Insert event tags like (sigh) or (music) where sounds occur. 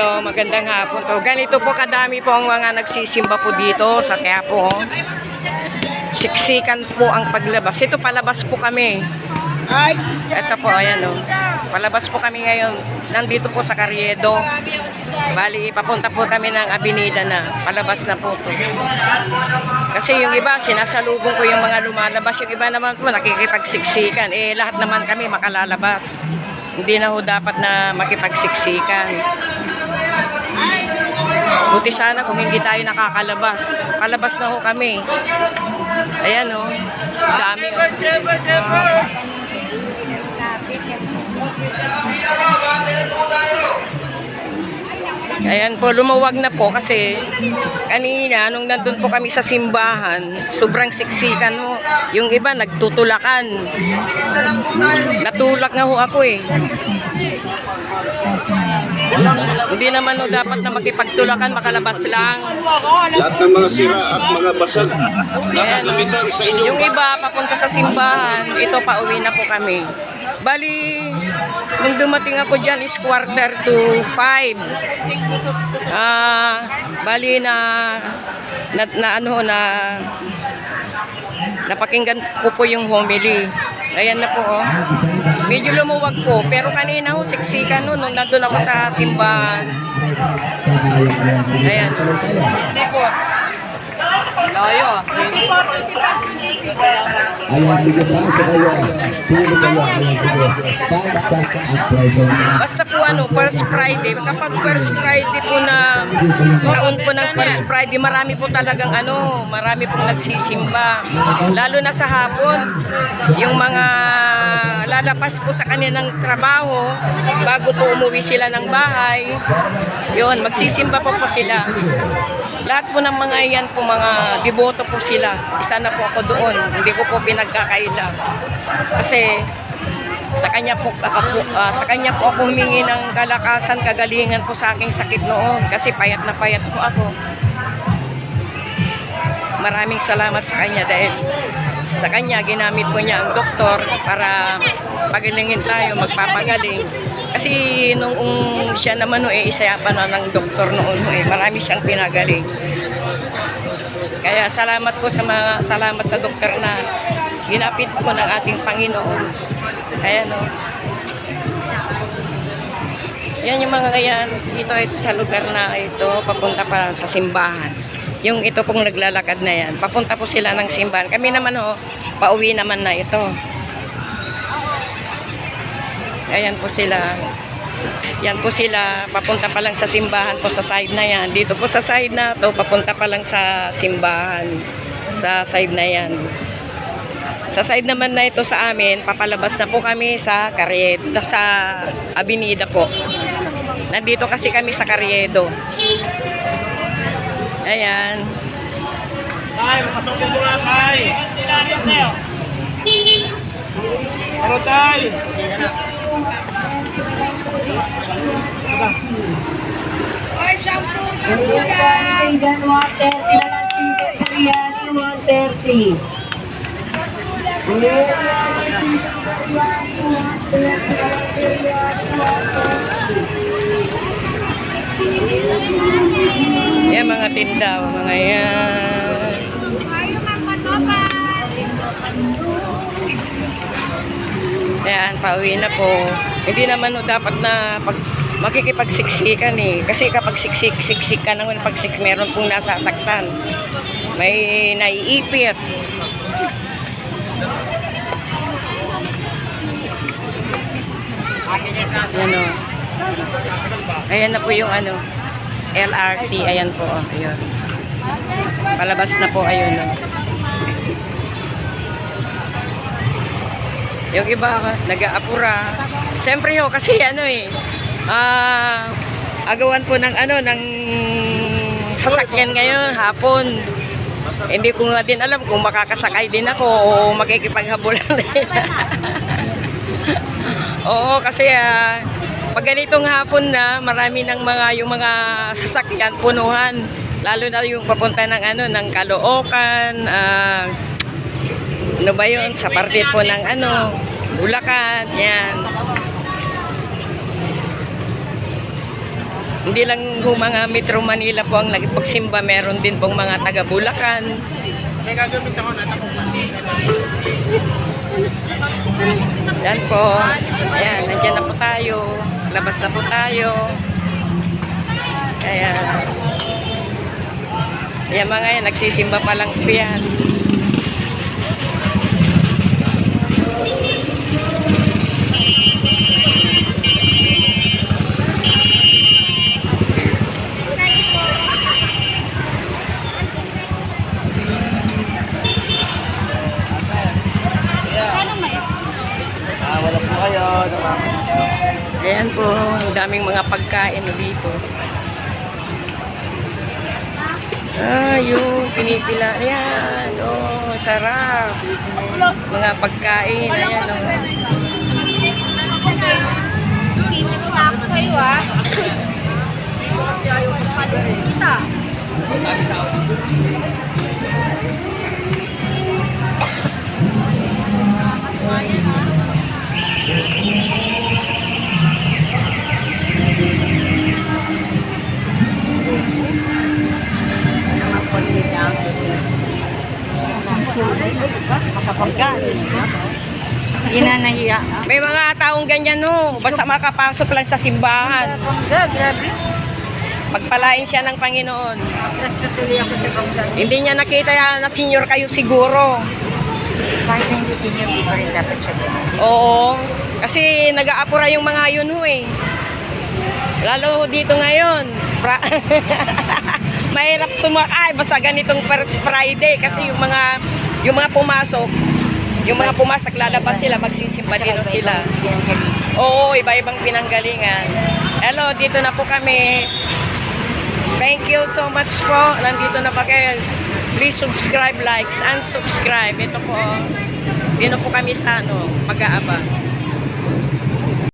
Hello, magandang hapon to. Ganito po kadami po ang mga nagsisimba po dito sa Quiapo. oh. Siksikan po ang paglabas. Ito palabas po kami. Ito po, ayan o. Palabas po kami ngayon. Nandito po sa Carriedo. Bali, papunta po kami ng Abinida na. Palabas na po to. Kasi yung iba, sinasalubong ko yung mga lumalabas. Yung iba naman po, nakikipagsiksikan. Eh, lahat naman kami makalalabas. Hindi na ho dapat na makipagsiksikan. Buti sana kung hindi tayo nakakalabas. Palabas na ho kami. Ayan o. Dami oh. Ayan po, lumuwag na po kasi kanina nung nandun po kami sa simbahan, sobrang siksikan mo. Yung iba nagtutulakan. Natulak nga ho ako eh. Hindi naman ho dapat na makipagtulakan, makalabas lang. Lahat ng mga sira at mga basag na gamitan sa inyong Yung iba papunta sa simbahan, ito pauwi na po kami. Bali, nung dumating ako dyan is quarter to five. Ah, bali na, na, na ano na napakinggan ko po yung homily. Ayan na po oh. Medyo lumuwag po, pero kanina ho siksikan no nung nandun ako sa simbahan. Ayan. Layo ah. Ayan, sige pa sa kayo. Pili kayo. Ayan, sige. At presyo na. Basta po ano, first Friday, kapag first Friday po na taon po ng first Friday, marami po talagang ano, marami pong nagsisimba. Lalo na sa hapon, yung mga lalapas po sa kanilang trabaho, bago po umuwi sila ng bahay, yun, magsisimba po po sila. Lahat po ng mga yan po, mga deboto po sila. Isa na po ako doon, hindi ko po pinagkakaila. Kasi sa kanya po ako ah, sa kanya po ako humingi ng kalakasan, kagalingan po sa aking sakit noon kasi payat na payat po ako. Maraming salamat sa kanya dahil sa kanya ginamit po niya ang doktor para pagalingin tayo, magpapagaling. Kasi nung um, siya naman no, eh, isa pa na ng doktor noon no, eh, marami siyang pinagaling. Kaya salamat po sa mga salamat sa doktor na ginapit po ng ating Panginoon. Ayan o. Yan yung mga ngayon, ito ito sa lugar na ito, papunta pa sa simbahan. Yung ito pong naglalakad na yan, papunta po sila ng simbahan. Kami naman ho, pauwi naman na ito. Ayan po sila. Yan po sila, papunta pa lang sa simbahan po sa side na yan. Dito po sa side na to, papunta pa lang sa simbahan. Sa side na yan. Sa side naman na ito sa amin, papalabas na po kami sa Carriedo, sa Avenida po. Nandito kasi kami sa Carriedo. Ayan. Tay, pasok yung mga tay. Pero tay. Kaibigan 130 na lang si Biryani 130. Yan mga tindaw, mga yan. Ayan, pauwi na po. Hindi naman no, dapat na pag makikipagsiksikan eh. Kasi kapag siksik, siksik ka naman pag sik, meron pong nasasaktan. May naiipit. Yan o. Ayan na po yung ano, LRT. Ayan po. oh, Ayun. Palabas na po. Ayun o. Yung iba, nag-aapura. Siyempre ho, kasi ano eh, ah, agawan po ng ano, ng sasakyan ngayon, hapon. Hindi ko nga din alam kung makakasakay din ako o makikipaghabulan (laughs) din. Oo, kasi ah, pag ganitong hapon na, marami ng mga, yung mga sasakyan, punuhan. Lalo na yung papunta ng ano, ng Caloocan, ah, ano ba yun? Sa parte po ng ano, Bulacan, yan. Hindi lang ho mga Metro Manila po ang nagpagsimba, meron din pong mga taga Bulacan. Yan po. Ayan, nandiyan na po tayo. Labas na po tayo. Kaya, Ayan mga yan, nagsisimba pa lang po yan. Ayan po, daming mga pagkain dito. Ah, yung pinipila. Ayan, oh, sarap. Mga pagkain, ayan, oh. Titik na ako sa'yo ah. Kita. Inanahiya. May mga taong ganyan, no. Basta makapasok lang sa simbahan. Grabe. Pagpalain siya ng Panginoon. Hindi niya nakita yan na senior kayo siguro. Kahit hindi senior, di pa rin dapat siya. Oo. Kasi nag-aapura yung mga yun ho eh. Lalo dito ngayon. Pra- (laughs) Mahirap sumakay basta ganitong first Friday kasi yung mga yung mga pumasok yung mga pumasok lalabas sila magsisimba din sila. Oo, iba-ibang pinanggalingan. Hello, dito na po kami. Thank you so much po. Nandito na pa kayo. Please subscribe, likes, and subscribe. Ito po. Dito po kami sa ano, pag-aaba.